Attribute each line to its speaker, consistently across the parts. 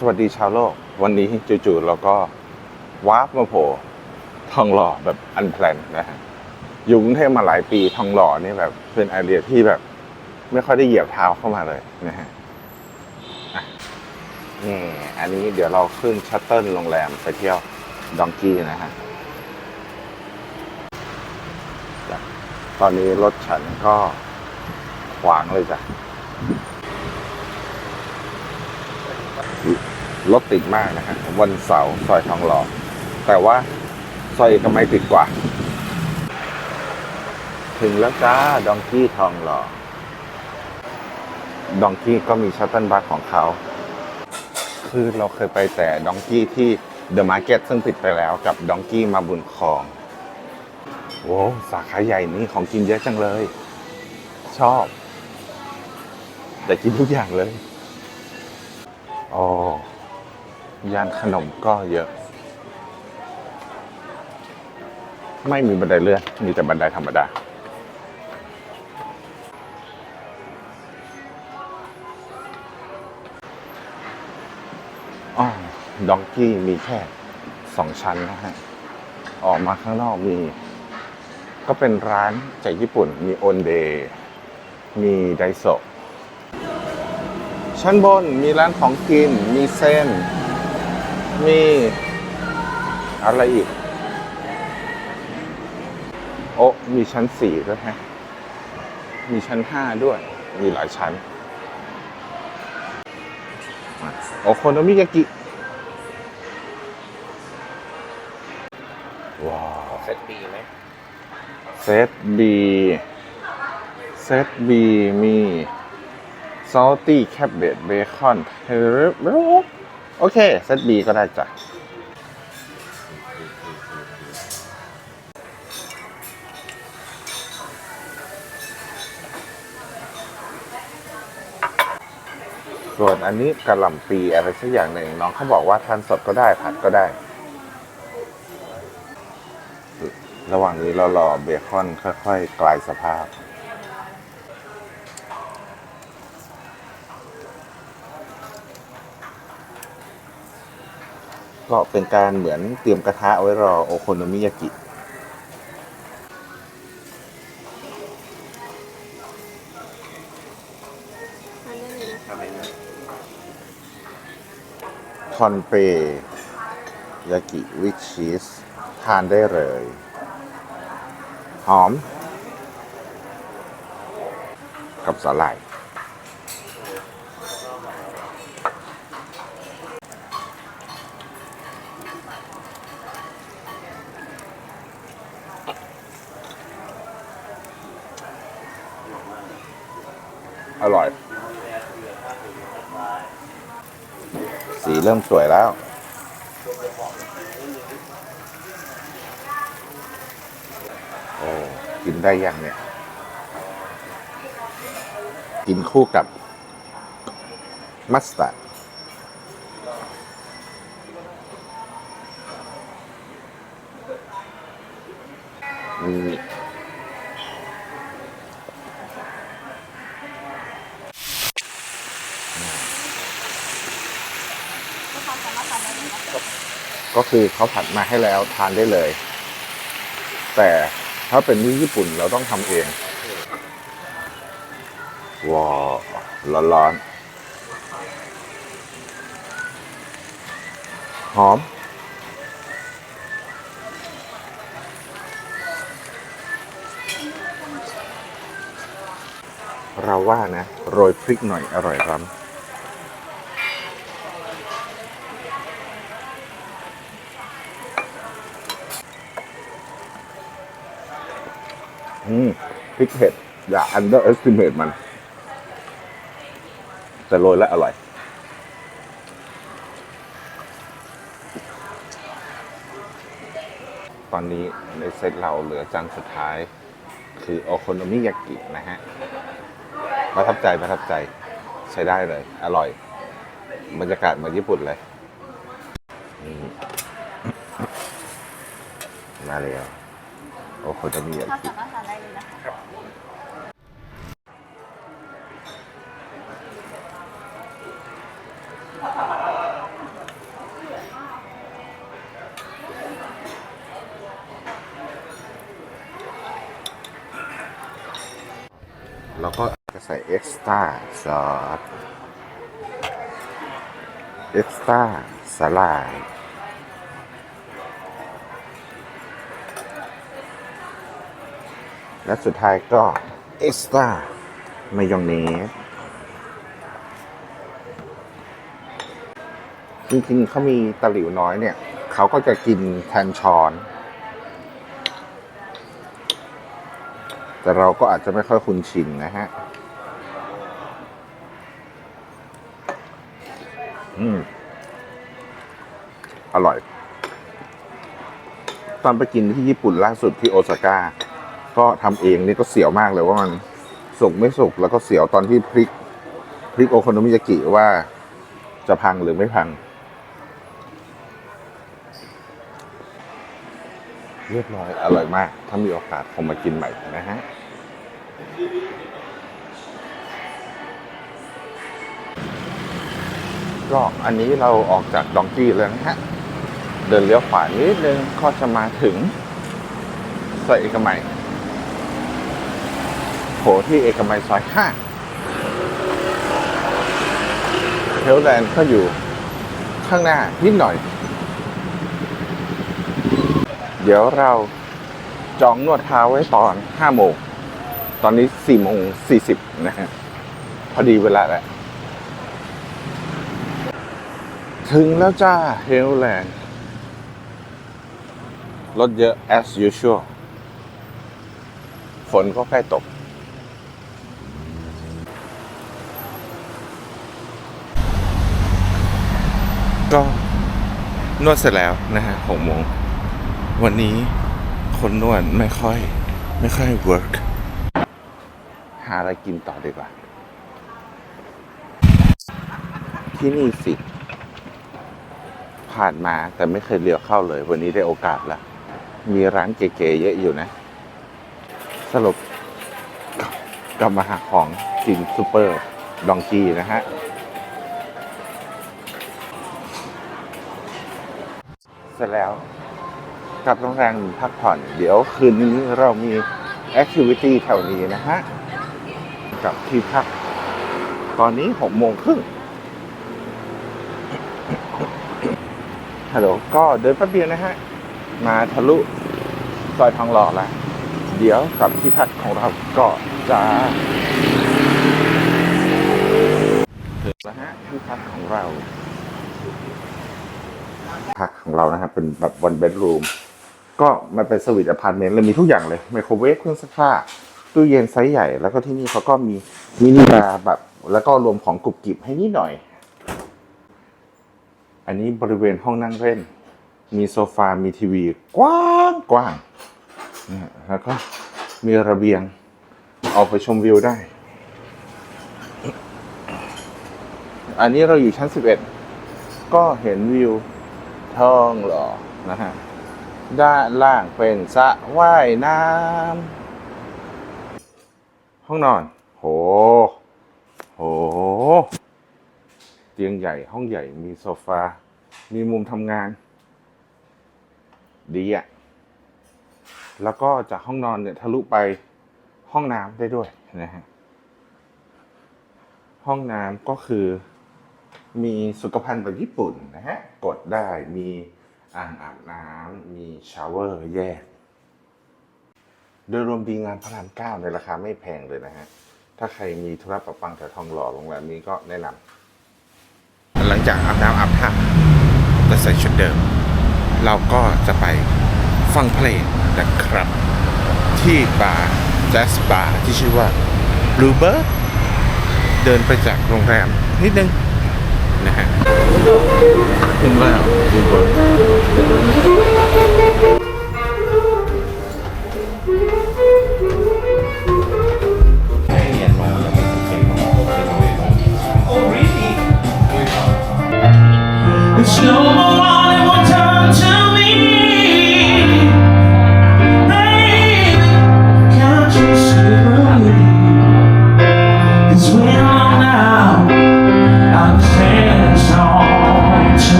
Speaker 1: สวัสดีชาวโลก วันนี้จู่ๆเราก็วาร์ปมาโผล่ทองหล่อแบบอันแพลนนะฮะอยู่กรุงเทพมาหลายปีทองหล่อนี่แบบเป็นไอเดียที่แบบ ไม่ค่อยได้เหยียบเท้าเข้ามาเลยนะฮะนี่อันนี้เดี๋ยวเราขึ้นชัตเติลโรงแรมไปเที่ยวดองกี้นะฮะตอนนี้รถฉันก็ขวางเลยจ้ะ รถติดมากนะฮะวันเสาร์ซอยทองหล่อแต่ว่าซอยเอกมัยติดกว่า ถึงแล้วจ้าดองกี้ทองหล่อดองกี้ก็มีชัตเติลบัสของเขา คือเราเคยไปแต่ดองกี้ที่เดอะมาร์เก็ตซึ่งปิดไปแล้วกับดองกี้มาบุญครองโอ้สาขาใหญ่นี่ของกินเยอะจังเลย ชอบ แต่กินทุกอย่างเลย อ๋อ ยานขนมก็เยอะ ไม่มีบันไดเลื่อนมีแต่บันไดธรรมดาอ๋อดองกี้มีแค่สองชั้นนะฮะ ออกมาข้างนอกมี ก็เป็นร้านจากญี่ปุ่น มีโอนเดย์มีไดโซชั้นบนมีร้านของกิน มีเส้น มีอะไรอีก โอ้มีชั้นสี่ด้วยฮะมีชั้นห้าด้วย มีหลายชั้นอะโอโคโนมิยากิ ว้าว
Speaker 2: เซตบีไหม
Speaker 1: เซต B เซต B มี salty cabbage bacon เฮ้ย โอเคเซต B ก็ได้จ้ะส่วนอันนี้กระหล่ำปีอะไรสักอย่างหนึ่งน้องเขาบอกว่าทานสดก็ได้ผัดก็ได้ ระหว่างนี้เรารอเบคอนค่อย ๆ กลายสภาพ ก็เป็นการเหมือนเตรียมกระทะไว้รอโอโคโนมิยากิ
Speaker 2: ทำเองนะ
Speaker 1: คอนเปยากิวิชชีสทานได้เลย หอม กับสาหร่าย อร่อย สีเริ่มสวยแล้ว โอ้กินได้ยังเนี่ย กินคู่กับมัสตาร์ด ก็คือเขาผัดมาให้แล้วทานได้เลย แต่ถ้าเป็นที่ญี่ปุ่นเราต้องทำเองว้าวร้อนๆหอม เราว่านะ โรยพริกหน่อยอร่อยร้ำอืม พริกเผ็ดอย่า underestimate มัน แต่โรยแล้วอร่อย ตอนนี้ในเซตเราเหลือจานสุดท้าย คือโอโคโนมิยากินะฮะ ประทับใจประทับใจใช้ได้เลย อร่อย บรรยากาศเหมือนญี่ปุ่นเลย มาแล้ว โอ้โหจะมีอะ
Speaker 3: ไรถ้า
Speaker 1: ราก็จะใส่เอ็กซ์ต้าซอสเอ็กซ์ต้าสลาย และสุดท้ายก็เอ็กซ์ตร้ามายองเนสจริงๆเขามีตะหลิวน้อยเนี่ย เขาก็จะกินแทนช้อน แต่เราก็อาจจะไม่ค่อยคุ้นชินนะฮะ อืม อร่อย ตอนไปกินที่ญี่ปุ่นล่าสุดที่โอซาก้า ก็ทำเองนี่ก็เสียวมากเลยว่ามันสุกไม่สุกแล้วก็เสียวตอนที่พริกพริกโอโคโนมิยากิว่าจะพังหรือไม่พัง เรียบร้อยอร่อยมาก ถ้ามีโอกาสคงมากินใหม่นะฮะก็อันนี้เราออกจากดองกี้แล้วนะฮะ เดินเลี้ยวขวานิดนึงก็จะมาถึงซอยเอกมัยโผล่ที่เอกมัยซอยห้าเทลแลนด์ก็อยู่ข้างหน้านิดหน่อย เดี๋ยวเราจองนวดเท้าไว้ตอนห้าโมง ตอนนี้สี่โมงสี่สิบนะฮะ พอดีเวลาแหละ ถึงแล้วจ้าเฮลแลนด์รถเยอะ as usual ฝนก็ใกล้ตก ก็นวดเสร็จแล้วนะฮะหกโมงวันนี้คนนวดไม่ค่อย ไม่ค่อย work หาอะไรกินต่อดีกว่า ที่นี่สิ ผ่านมาแต่ไม่เคยเลี้ยวเข้าเลย วันนี้ได้โอกาสล้วมีร้านเก๋ๆเยอะอยู่นะ สรุปกลับกลับมาหาของกินซูเปอร์ดองกีนะฮะ เสร็จแล้วกลับโรงแรมพักผ่อน เดี๋ยวคืนนี้เรามีแอคทิวิตี้แถวนี้นะฮะกับที่พัก ตอนนี้หกโมงครึ่งฮัลโหลก็เดินแป๊บเดียวนะฮะ มาทะลุซอยทองหล่อแล้วเดี๋ยวกับที่พักของเราก็จะถึงแล้วฮะที่พักของเราพัก ของเรานะครับ เป็นแบบวันเบดรูมก็มันเป็นสวีทอพาร์ตเมนต์เลยมีทุกอย่างเลยไมโครเวฟเครื่องซักผ้าตู้เย็นไซส์ใหญ่ แล้วก็ที่นี่เขาก็มีมินิบาร์แบบ แล้วก็รวมของกรุบกริบให้นิดหน่อย อันนี้บริเวณห้องนั่งเล่น มีโซฟา มีทีวี กว้างกว้างแล้วก็มีระเบียงเอาไปชมวิวได้ อันนี้เราอยู่ชั้น 11 ก็เห็นวิว ท้องหล่อนะฮะด้านล่างเป็นสระว่ายน้ำห้องนอน โห โห เตียงใหญ่ห้องใหญ่มีโซฟา มีมุมทำงาน ดีอะ่ะ แล้วก็จากห้องนอนเนี่ยทะลุไปห้องน้ำได้ด้วยนะฮะ ห้องน้ำก็คือ มีสุขภัณฑ์แบบญี่ปุ่นนะฮะ กดได้มีอ่างอาบน้ำมีชาวเวอร์แยก โดยรวมดีงานพระรามเก้าในราคาไม่แพงเลยนะฮะ ถ้าใครมีธุระประปังแถวทองหล่อโรงแรมนี้ก็แนะนำหลังจากอาบน้ำอาบท่าและใส่ชุดเดิม เราก็จะไปฟังเพลงนะครับ ที่บาร์แจ๊สบาร์ที่ชื่อว่า Bluebird เดินไปจากโรงแรมนิดนึง นะฮะถึงแล้ว Bluebird
Speaker 2: โอ้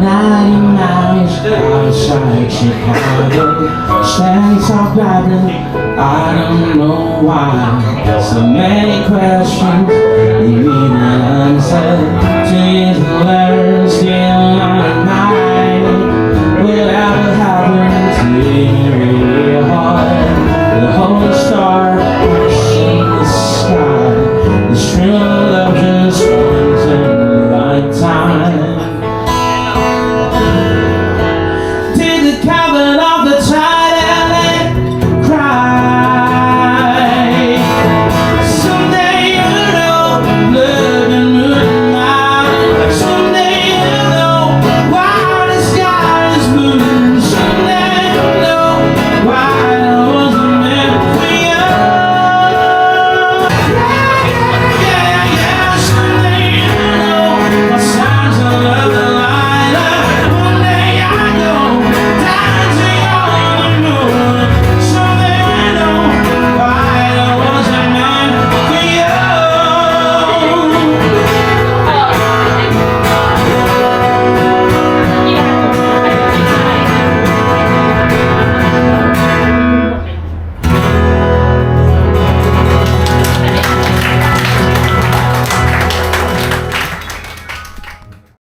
Speaker 3: 99 outside Chicago. Stands up
Speaker 2: rapping, I don't know why. So many questions, leaving unanswered. Tears and letters, still